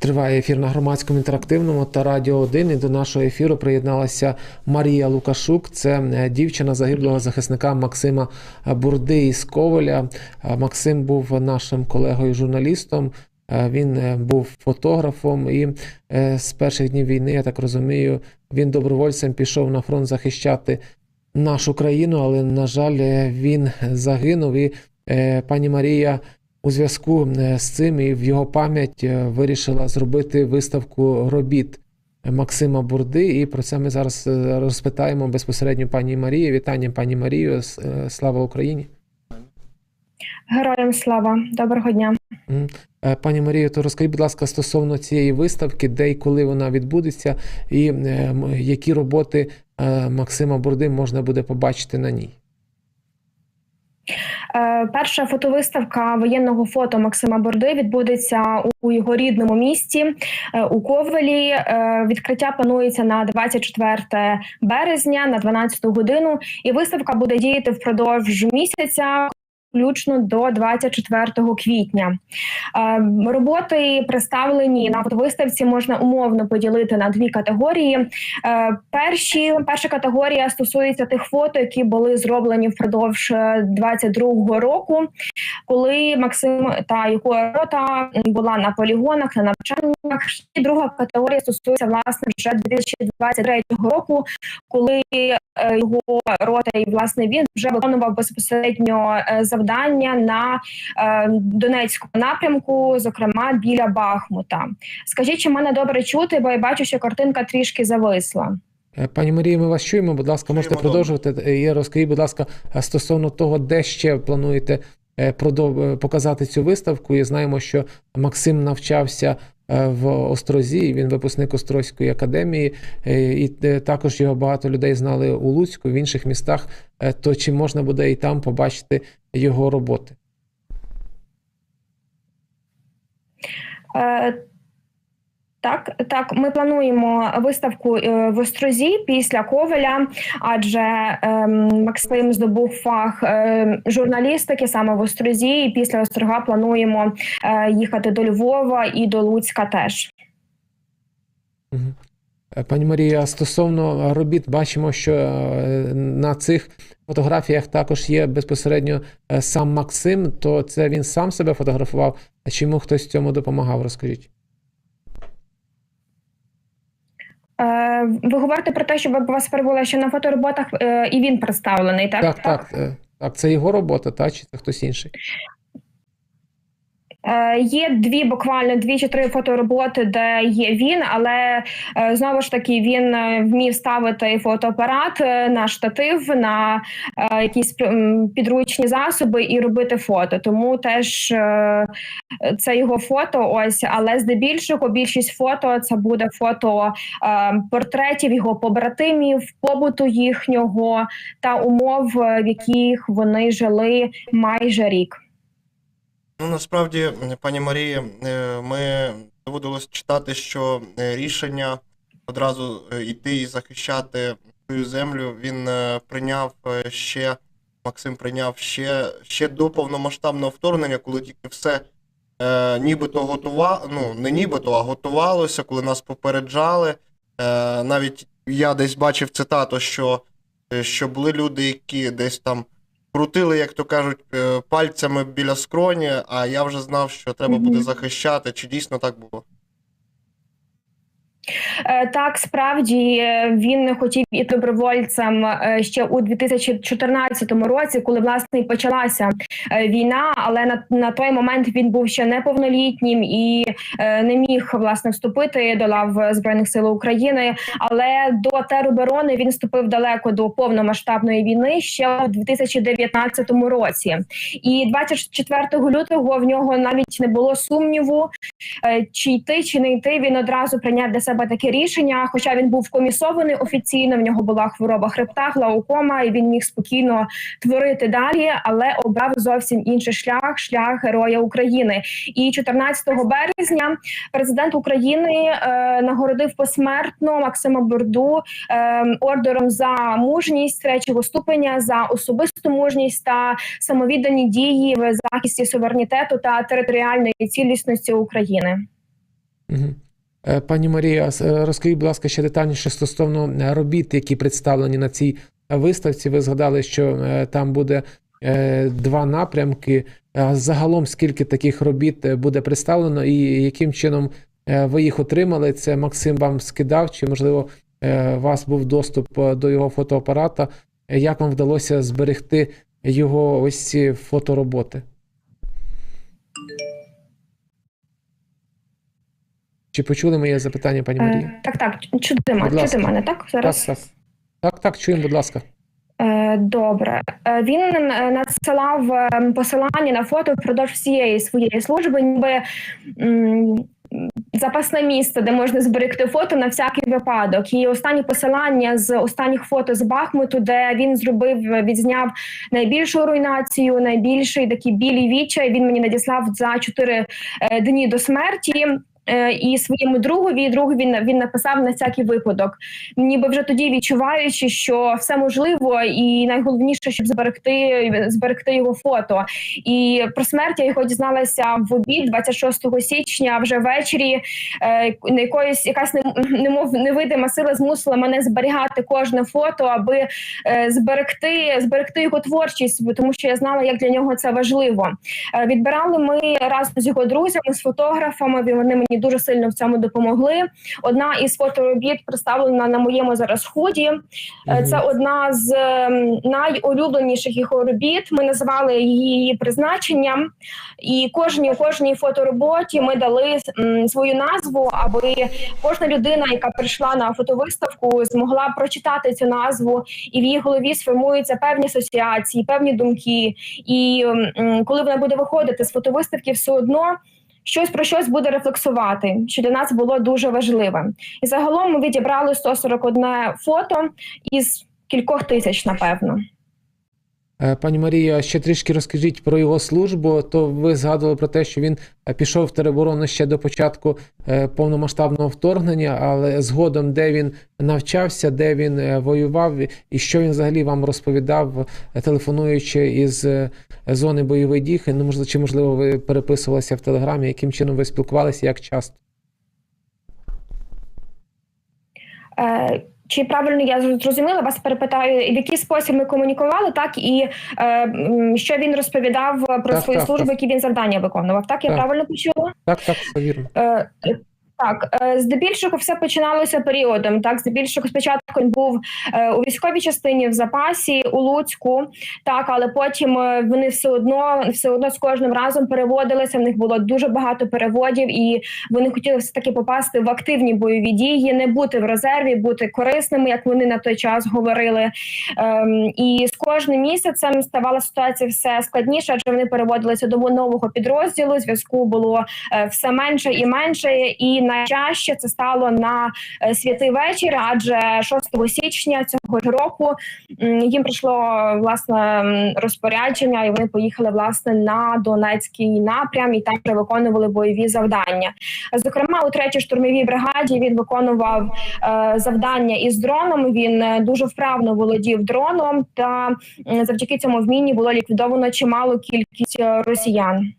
Триває ефір на громадському інтерактивному та радіо 1. І до нашого ефіру приєдналася Марія Лукашук. Це е, дівчина загиблого захисника Максима Бурди із Ковеля. Е, Максим був нашим колегою журналістом. Е, Він е, був фотографом, і е, з перших днів війни, я так розумію, він добровольцем пішов на фронт захищати нашу країну, але на жаль, е, він загинув. І е, пані Марія у зв'язку е, з цим і в його пам'ять е, вирішила зробити виставку робіт Максима Бурди. І про це ми зараз е, розпитаємо безпосередньо пані Марії. Вітання, пані Марію. Слава Україні! Героям слава, доброго дня. Пані Марію, то розкажіть, будь ласка, стосовно цієї виставки, де і коли вона відбудеться, і які роботи Максима Бурди можна буде побачити на ній. Е, Перша фотовиставка воєнного фото Максима Борди відбудеться у його рідному місті е, у Ковелі. Е, Відкриття планується на 24 березня на 12 годину, і виставка буде діяти впродовж місяця. Включно до 24 квітня Е, роботи представлені на фотовиставці можна умовно поділити на дві категорії. Е, Перші перша категорія стосується тих фото, які були зроблені впродовж 22-го року, коли Максим та його рота була на полігонах на навчаннях. І друга категорія стосується власне вже 2023 року, коли е, його рота і власне він вже виконував безпосередньо е, завдання на е, Донецькому напрямку, зокрема біля Бахмута. Скажіть, чи мене добре чути, бо я бачу, що картинка трішки зависла. Е, Пані Марія, ми вас чуємо. Будь ласка, можете Чуємо продовжувати. Я І розкажіть, будь ласка, е, стосовно того, де ще плануєте е, е, показати цю виставку. І знаємо, що Максим навчався е, в Острозі. Він випускник Острозької академії, е, і е, також його багато людей знали у Луцьку, в інших містах. Е, То чи можна буде і там побачити його роботи? Так, так, ми плануємо виставку е, в Острозі після Ковеля, адже ем, Максим здобув фах е, журналістики саме в Острозі. І після Острога плануємо е, їхати до Львова і до Луцька теж. Е, Пані Марія, стосовно робіт, бачимо, що на цих фотографіях також є безпосередньо сам Максим. То це він сам себе фотографував, а чи йому хтось цьому допомагав? Розкажіть. Е, Ви говорите про те, щоб вас перебула ще на фотороботах, е, і він представлений, так? Так, так, е, так, це його робота, та чи це хтось інший? Е, Є дві буквально дві чи три фотороботи, де є він, але е, знову ж таки він е, вмів ставити фотоапарат на штатив, на якісь підручні засоби і робити фото. Тому теж це його фото. Ось, але здебільшого більшість фото це буде фото портретів його побратимів, побуту їхнього та умов, в яких вони жили майже рік. Ну, насправді, пані Марії, е, ми доводилось читати, що е, рішення одразу е, йти і захищати свою землю він прийняв ще, Максим прийняв ще, ще до повномасштабного вторгнення, коли тільки все е, нібито готува, ну не нібито, а готувалося, коли нас попереджали. Е, навіть я десь бачив цитату, що, що були люди, які десь там крутили, як то кажуть, е, пальцями біля скроні, а я вже знав, що треба буде захищати. Чи дійсно так було? Е, Так, справді е, він хотів іти добровольцем е, ще у 2014 році, коли власне і почалася війна. Але на, на той момент він був ще неповнолітнім і не міг власне вступити до лав збройних сил України. Але до тероборони він вступив далеко до повномасштабної війни ще у 2019 році. І 24 лютого в нього навіть не було сумніву, чи йти, чи не йти. Він одразу прийняв для себе таке рішення. Хоча він був комісований офіційно, в нього була хвороба хребта, глаукома, і він міг спокійно творити далі, але обрав зовсім інший шлях шлях героя України. І 14 березня президент України е, нагородив посмертно Максима Бурду е, ордером за мужність третього ступеня за особисту мужність та самовіддані дії в захисті суверенітету та територіальної цілісності України. Мгм. Е, Пані Марія, е, розкажіть, будь ласка, ще детальніше стосовно е, робіт, які представлені на цій виставці. Ви згадали, що там буде два напрямки. Загалом скільки таких робіт буде представлено, і яким чином ви їх отримали? Це Максим вам скидав, чи можливо у вас був доступ до його фотоапарата? Як вам вдалося зберегти його ось ці фотороботи? Чи почули моє запитання, пані Марія? Е, так, так, чути мене, чути мене, так? Зараз. Так, так. Так, так, чуємо, будь ласка. Е, Добре, Е, він надсилав посилання на фото впродовж всієї своєї служби, ніби запасне місце, де можна зберегти фото на всякий випадок. І останні посилання з останніх фото з Бахмуту, де він зробив, відзняв найбільшу руйнацію, найбільший такий білий відчай. Він мені надіслав за чотири е, дні до смерті. Е, І своєму другові, другу він, він написав на всякий випадок ніби вже тоді відчуваючи, що все можливо, і найголовніше, щоб зберегти зберегти його фото. І про смерть я його дізналася в обід, 26 січня, вже ввечері. Е, на якоїсь якась нем- немов невидима сила змусила мене зберігати кожне фото, аби е, зберегти зберегти його творчість, тому що я знала, як для нього це важливо. Відбирали ми разом з його друзями, з фотографами. Вони мені дуже сильно в цьому допомогли. Одна із фоторобіт представлена на моєму зараз худі. Е, Це одна з ем, найулюбленіших його робіт. Ми називали її призначенням, і кожній у кожній фотороботі ми дали свою назву, аби кожна людина, яка прийшла на фотовиставку, змогла прочитати цю назву, і в її голові сформуються певні асоціації, певні думки. І коли вона буде виходити з фотовиставки, все одно. Щось про щось буде рефлексувати, що для нас було дуже важливим. І загалом ми відібрали 141 фото із кількох тисяч, напевно. Е, Пані Марія, ще трішки розкажіть про його службу. То ви згадували про те, що він е, пішов в тероборону ще до початку е, повномасштабного вторгнення, але згодом, де він навчався, де він воював, і що він взагалі вам розповідав, телефонуючи із зони бойових дій, ну чи можливо ви переписувалися в телеграмі, яким чином ви спілкувалися, як часто? Чи правильно я зрозуміла? Вас перепитаю, в який спосіб ми комунікували, так і е, що він розповідав про Так, свою так, службу, так. які він завдання виконував. Так, я правильно почула? Так, так, вірно. Е, Так, е, здебільшого все починалося періодом. Так, здебільшого спочатку він був е, у військовій частині в запасі у Луцьку, так, але потім е, вони все одно все одно з кожним разом переводилися. В них було дуже багато переводів, і вони хотіли все таки попасти в активні бойові дії, не бути в резерві, бути корисними, як вони на той час говорили. Ем, і з кожним місяцем ставала ситуація все складніше, адже вони переводилися до нового підрозділу. Зв'язку було все менше і менше, і найчаще це стало на е, святий вечір, адже 6 січня цього ж року їм прийшло власне розпорядження, і вони поїхали власне на Донецький напрям і там вже виконували бойові завдання. Зокрема, у третій штурмовій бригаді він виконував е, завдання із дроном. Він е, дуже вправно володів дроном, та завдяки цьому вмінні було ліквідовано чималу кількість росіян.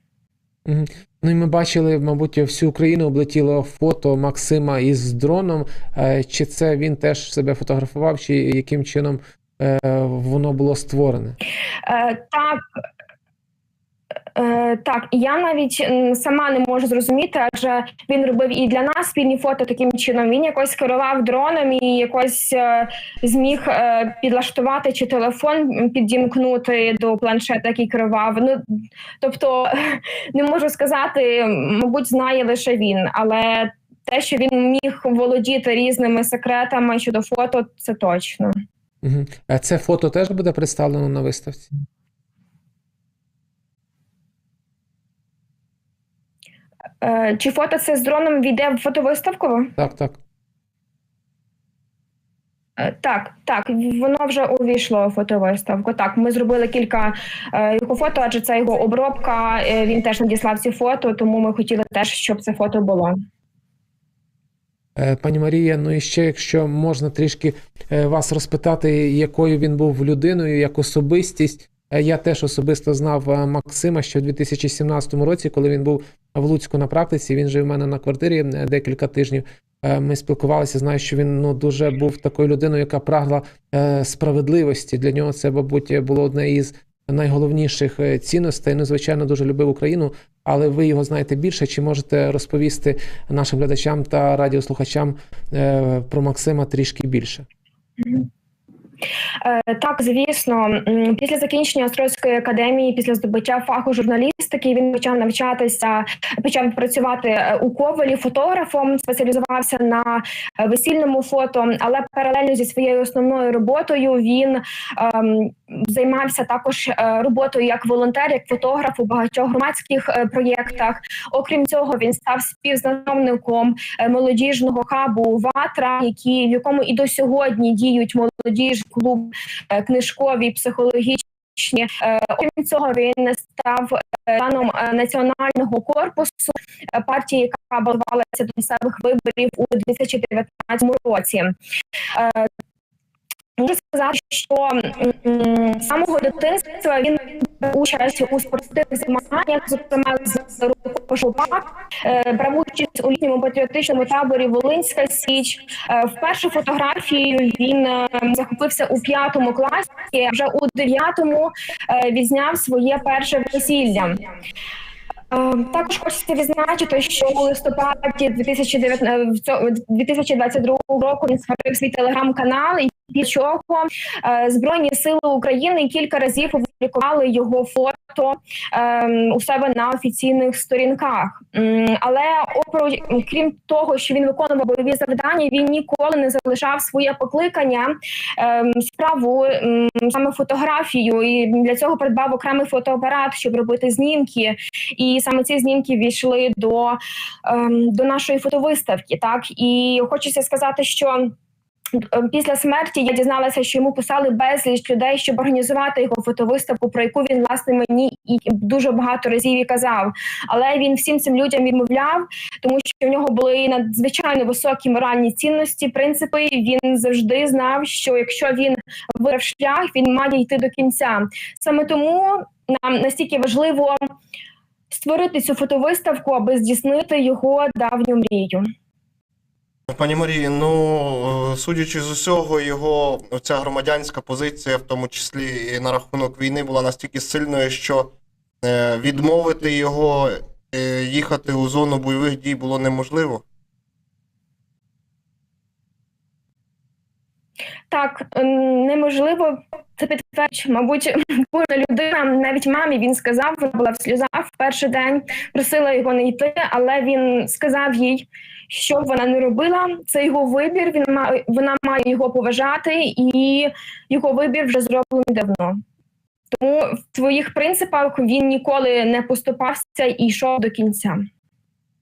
Ну і ми бачили, мабуть, всю Україну облетіло фото Максима із дроном. Е, Чи це він теж себе фотографував, чи яким чином е, воно було створене? Е, так. Е, так, я навіть сама не можу зрозуміти, адже він робив і для нас спільні фото таким чином. Він якось керував дроном і якось е, зміг е, підлаштувати чи телефон підімкнути до планшета, який керував. Ну тобто не можу сказати, мабуть, знає лише він, але те, що він міг володіти різними секретами щодо фото, це точно. Е, Це фото теж буде представлено на виставці? Е, чи фото це з дроном війде в фотовиставку? Так, так. Е, Так, так, воно вже увійшло у фотовиставку. Так, ми зробили кілька е, його фото, адже це його обробка. е, він теж надіслав ці фото, тому ми хотіли теж, щоб це фото було. Е, Пані Марія, ну і ще, якщо можна трішки е, вас розпитати, якою він був людиною, як особистість, Е, Я теж особисто знав е, Максима ще в 2017 році, коли він був в Луцьку на практиці. Він жив у мене на квартирі е, декілька тижнів. Е, Ми спілкувалися. Знаю, що він ну дуже був такою людиною, яка прагла е, справедливості. Для нього це, мабуть, було одне із найголовніших цінностей. Ну, звичайно, дуже любив Україну, але ви його знаєте більше. Чи можете розповісти нашим глядачам та радіослухачам про Максима трішки більше? Е, Так, звісно, після закінчення Острозької академії, після здобуття фаху журналістики, він почав навчатися, почав працювати е, у Ковелі фотографом, спеціалізувався на е, весільному фото, але паралельно зі своєю основною роботою він ем, займався також роботою як волонтер, як фотограф у багатьох громадських проєктах. Окрім цього, він став співзасновником молодіжного хабу Ватра, які в якому і до сьогодні діють молодіжний клуб, е, книжкові, психологічні. Е, Окрім цього, він став членом е, національного корпусу партії, яка балотувалася до місцевих виборів у 2019 році. Можу сказати, що з самого дитинства він участь у спортивних змаганнях, зокрема з рукопашувак, е, брав участь у літньому патріотичному таборі Волинська Січ. Е, Вперше фотографією він е, захопився у п'ятому класі. Вже у дев'ятому відзняв своє перше весілля. Також хочеться відзначити, що у листопаді 2019 в цьо- 2022 року він створив свій телеграм-канал, і чого е, Збройні Сили України кілька разів опублікували його фото ем, у себе на офіційних сторінках. Але опро- крім того, що він виконував бойові завдання, він ніколи не залишав своє покликання ем, справу саме фотографію, і для цього придбав окремий фотоапарат, щоб робити знімки. І саме ці знімки війшли до, ем, до нашої фотовиставки. Так і хочеться сказати, що. Е, Після смерті я дізналася, що йому писали безліч людей, щоб організувати його фотовиставку, про яку він власне мені і дуже багато разів і казав. Але він всім цим людям відмовляв, тому що в нього були надзвичайно високі моральні цінності, принципи. Він завжди знав, що якщо він вибрав шлях, він має йти до кінця. Саме тому нам настільки важливо створити цю фотовиставку, аби здійснити його давню мрію. Пані Марії, ну е, судячи з усього, його ця громадянська позиція, в тому числі і на рахунок війни, була настільки сильною, що е, відмовити його е, їхати у зону бойових дій було неможливо. Так ем, неможливо це підтверджує, мабуть, кожна людина, навіть мамі він сказав, вона була в сльозах в перший день, просила його не йти, але він сказав їй, що б вона не робила. Це його вибір. Він має вона має його поважати, і його вибір вже зроблений давно. Тому в твоїх принципах він ніколи не поступався і йшов до кінця.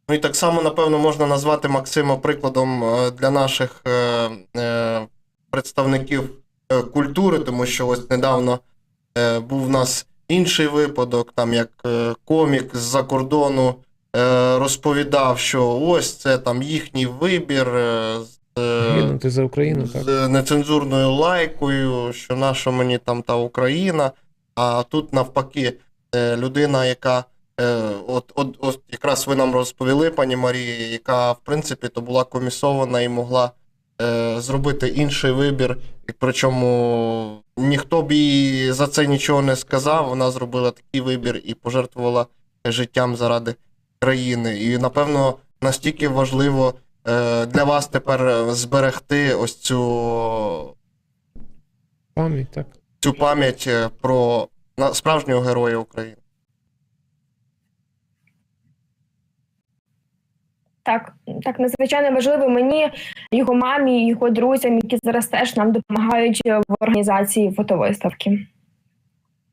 Ну і так само, напевно, можна назвати Максима прикладом е, для наших е, е, представників культури, тому що ось недавно був в нас інший випадок, там як комік з-за кордону розповідав, що ось це там їхній вибір. е, з, е, Гинути за Україну, так. з нецензурною лайкою, що наша мені там та Україна. А тут навпаки, е, людина, яка е, от, от, от якраз ви нам розповіли, пані Марії, яка в принципі то була комісована і могла е, зробити інший вибір, і причому ніхто б їй за це нічого не сказав. Вона зробила такий вибір і пожертвувала життям заради країни. І напевно настільки важливо е, для вас тепер зберегти ось цю Пам'ять, так. цю пам'ять е, про справжнього героя України. Так, так надзвичайно важливо мені, його мамі, його друзям, які зараз теж нам допомагають в організації фотовиставки.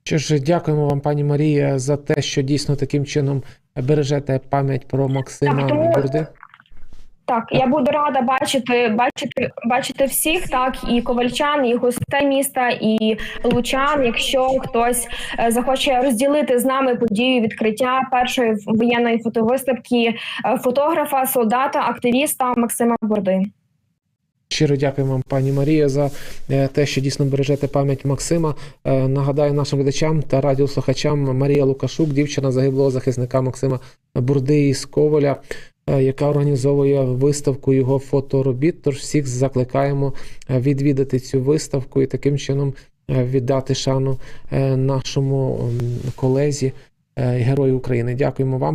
Що ж, дякуємо вам, пані Марія, за те, що дійсно таким чином бережете пам'ять про Максима Так, тому- Бурди. Так, я буду рада бачити, бачити, бачити всіх, так і ковальчан, і гостей міста, і лучан. Якщо хтось е, захоче розділити з нами подію відкриття першої воєнної фотовиставки е, фотографа, солдата, активіста Максима Борди. Щиро дякую вам, пані Марія, за е, те, що дійсно бережете пам'ять Максима. Е, Нагадаю нашим глядачам та радіослухачам Марія Лукашук, дівчина загиблого захисника Максима Бурди із Коваля, е, яка організовує виставку його фоторобіт. Тож всіх закликаємо відвідати цю виставку і таким чином віддати шану нашому колезі, герою України. Дякуємо вам.